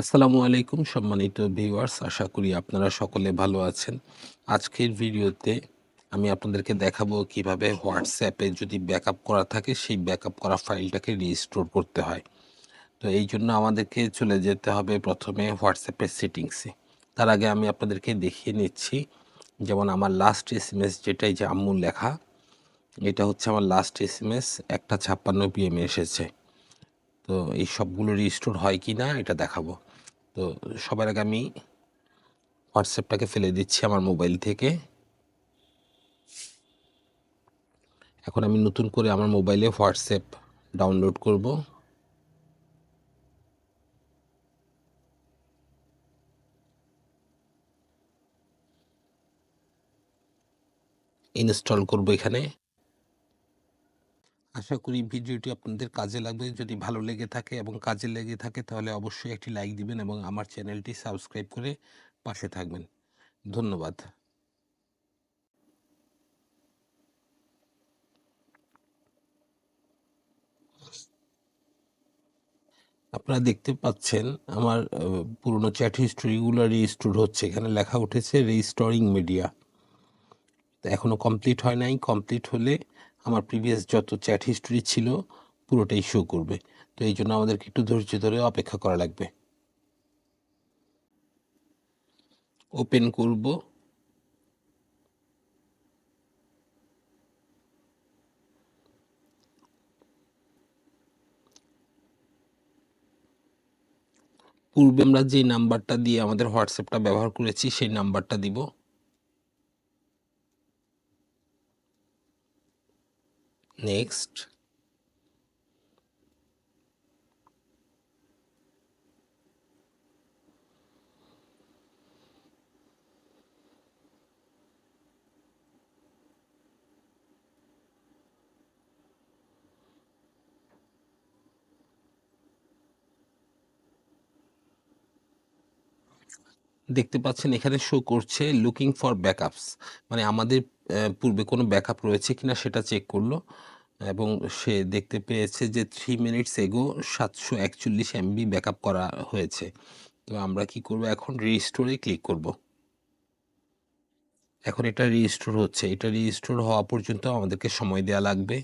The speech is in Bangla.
আসসালামু আলাইকুম সম্মানিত ভিউয়ার্স, আশা করি আপনারা সকলে ভালো আছেন। আজকের ভিডিওতে আমি আপনাদেরকে দেখাবো কীভাবে হোয়াটসঅ্যাপে যদি ব্যাকআপ করা থাকে, সেই ব্যাকআপ করা ফাইলটাকে রিস্টোর করতে হয়। তো এই জন্য আমাদেরকে চলে যেতে হবে প্রথমে হোয়াটসঅ্যাপের সেটিংসে তার আগে আমি আপনাদেরকে দেখিয়ে নিচ্ছি, যেমন আমার লাস্ট এস এম এস যেটাই যে আম্মুর লেখা, এটা হচ্ছে আমার লাস্ট এস এম এস একটা ছাপ্পান্ন পিএমে এসেছে। তো এই সবগুলো রিস্টোর হয় কি না এটা দেখাবো। তো সবার আগে আমি হোয়াটসঅ্যাপটাকে ফেলে দিচ্ছি আমার মোবাইল থেকে। এখন আমি নতুন করে আমার মোবাইলে হোয়াটসঅ্যাপ ডাউনলোড করব। ইনস্টল করব এখানে। আশা করি ভিডিওটি আপনাদের কাজে লাগবে। যদি ভালো লেগে থাকে এবং কাজে লেগে থাকে তাহলে অবশ্যই একটি লাইক দিবেন এবং আমার চ্যানেলটি সাবস্ক্রাইব করে পাশে থাকবেন। ধন্যবাদ। আপনারা দেখতে পাচ্ছেন আমার পুরনো চ্যাট হিস্টোরিগুলো রিস্টোর হচ্ছে। এখানে লেখা উঠেছে রিস্টোরিং মিডিয়া এখনও কমপ্লিট হয় নাই। কমপ্লিট হলে আমার প্রিভিয়াস যত চ্যাট হিস্টোরি ছিল, পুরোটাই শো করবে। তো এই জন্য আমাদেরকে একটু ধৈর্য ধরে অপেক্ষা করা লাগবে। ওপেন করব। পূর্বে আমরা যে নাম্বারটা দিয়ে আমাদের হোয়াটসঅ্যাপটা ব্যবহার করেছি, সেই নাম্বারটা দিব। নেক্সট দেখতে পাচ্ছেন এখানে শো করছে লুকিং ফর ব্যাকআপস মানে আমাদের পূর্বে কোনো ব্যাকআপ রয়েছে কি না সেটা চেক করল এবং সে দেখতে পেয়েছে যে থ্রি মিনিটস এগো সাতশো একচল্লিশ এমবি ব্যাকআপ করা হয়েছে। তো আমরা কি করব? এখন রিস্টোরে ক্লিক করব। এখন এটা রিস্টোর হচ্ছে। এটা রিস্টোর হওয়া পর্যন্ত আমাদেরকে সময় দেওয়া লাগবে।